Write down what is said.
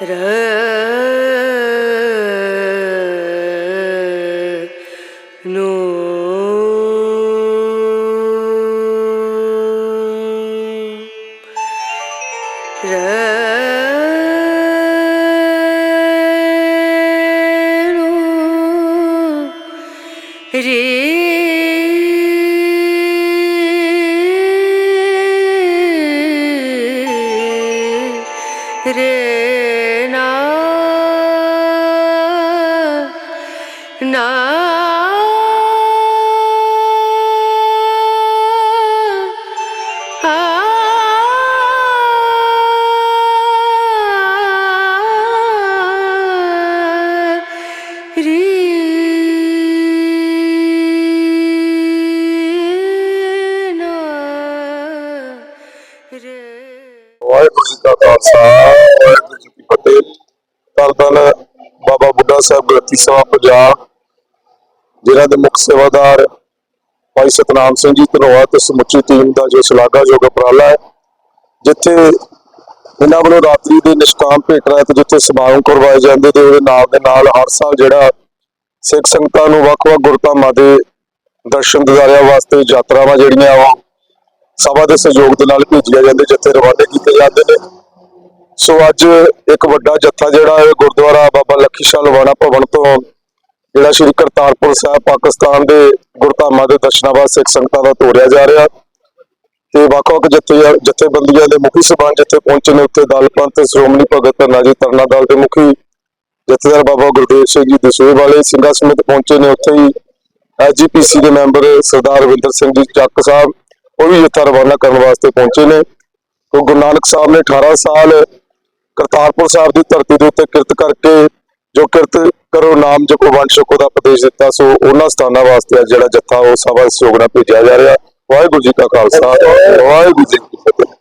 Yeah. ਨਾ ਆ ਰੀ ਨਾ ਰੇ ਵਾਹਿਗੁਰੂ ਜੀ ਕਾ ਖਾਲਸਾ ਵਾਹਿਗੁਰੂ ਜੀ ਕੀ ਫਤਿਹ ਧੰਨ ਧੰਨ ਬਾਬਾ ਬੁੱਢਾ ਸਾਹਿਬ ਗ੍ਰੰਥੀ ਸਭਾ ਪੰਜਾਬ ਜਿਨ੍ਹਾਂ ਦੇ ਮੁੱਖ ਸੇਵਾਦਾਰ ਭਾਈ ਸਤਨਾਮ ਸਿੰਘ ਜੀ ਧਨੋਆ ਤੇ ਸਮੁੱਚੀ ਟੀਮ ਦਾ ਜੋ ਸ਼ਲਾਘਾਯੋਗ ਉਪਰਾਲਾ ਹੈ, ਜਿੱਥੇ ਇਹਨਾਂ ਵੱਲੋਂ ਰਾਤਰੀ ਦੇ ਨਿਸ਼ਕਾਮ ਭੇਟ ਰਾਤ ਜਿੱਥੇ ਸਮਾਗਮ ਕਰਵਾਏ ਜਾਂਦੇ ਤੇ ਉਹਦੇ ਨਾਲ ਦੇ ਨਾਲ ਹਰ ਸਾਲ ਜਿਹੜਾ ਸਿੱਖ ਸੰਗਤਾਂ ਨੂੰ ਵੱਖ-ਵੱਖ ਗੁਰਧਾਮਾਂ ਦੇ ਦਰਸ਼ਨ ਦਿਦਾਰਿਆਂ ਵਾਸਤੇ ਯਾਤਰਾਵਾਂ ਜਿਹੜੀਆਂ ਉਹ ਸਭਾ ਦੇ ਸਹਿਯੋਗ ਦੇ ਨਾਲ ਭੇਜੀਆਂ ਜਾਂਦੇ ਜਿੱਥੇ ਰਵਾਨੇ ਕੀਤੇ ਜਾਂਦੇ ਨੇ। ਸੋ ਅੱਜ ਇੱਕ ਵੱਡਾ ਜੱਥਾ ਜਿਹੜਾ ਹੈ, ਗੁਰਦੁਆਰਾ ਬਾਬਾ ਲੱਖੀ ਸ਼ਾਹ ਲਵਾਣਾ ਭਵਨ ਤੋਂ ਜਿਹੜਾ ਸ਼੍ਰੀ ਕਰਤਾਰਪੁਰ ਸਾਹਿਬ, ਪਾਕਿਸਤਾਨ ਦੇ ਗੁਰਧਾਮਾਂ ਦੇ ਦਰਸ਼ਨਾਂ ਵਾਸਤੇ ਸਿੱਖ ਸੰਗਤਾਂ ਦਾ ਤੋੜਿਆ ਜਾ ਰਿਹਾ। ਤੇ ਵੱਖ-ਵੱਖ ਜਥੇ, ਜਥੇਬੰਦੀਆਂ ਦੇ ਮੁਖੀ ਸਭਾ ਜਿੱਥੇ ਪਹੁੰਚੇ ਨੇ, ਉੱਥੇ ਦਲ ਪੰਥ ਸ਼੍ਰੋਮਣੀ ਭਗਤ ਧੰਨਾ ਜੀ ਤਰਨਾ ਦਲ ਦੇ ਮੁਖੀ ਜਥੇਦਾਰ ਬਾਬਾ ਗੁਰਦੇਵ ਸਿੰਘ ਜੀ ਦਸੂਹੇ ਵਾਲੇ ਸਿੰਘਾਂ ਸਮੇਤ ਪਹੁੰਚੇ ਨੇ। ਉੱਥੇ ਹੀ ਐਸਜੀਪੀਸੀ ਦੇ ਮੈਂਬਰ ਸਰਦਾਰ ਰਵਿੰਦਰ ਸਿੰਘ ਜੀ ਚੱਕ ਸਾਹਿਬ, ਉਹ ਵੀ ਜੱਥਾ ਰਵਾਨਾ ਕਰਨ ਵਾਸਤੇ ਪਹੁੰਚੇ ਨੇ। ਉਹ ਗੁਰੂ ਨਾਨਕ ਸਾਹਿਬ ਨੇ 18 ਸਾਲ ਕਰਤਾਰਪੁਰ ਸਾਹਿਬ ਦੀ ਧਰਤੀ ਦੇ ਉੱਤੇ ਕਿਰਤ ਕਰਕੇ, ਜੋ ਕਿਰਤ ਕਰੋ ਨਾਮ ਜਪੋ, ਵੰਡ ਛਕੋ, ਦਾ ਉਪਦੇਸ਼ ਦਿੱਤਾ। ਸੋ ਉਹਨਾਂ ਸਥਾਨਾਂ ਵਾਸਤੇ ਅੱਜ ਜਿਹੜਾ ਜੱਥਾ, ਉਹ ਸਭਾ ਦੇ ਨਾਲ ਭੇਜਿਆ ਜਾ ਰਿਹਾ। ਵਾਹਿਗੁਰੂ ਜੀ ਕਾ ਖਾਲਸਾ, ਵਾਹਿਗੁਰੂ ਜੀ ਕੀ ਫਤਿਹ।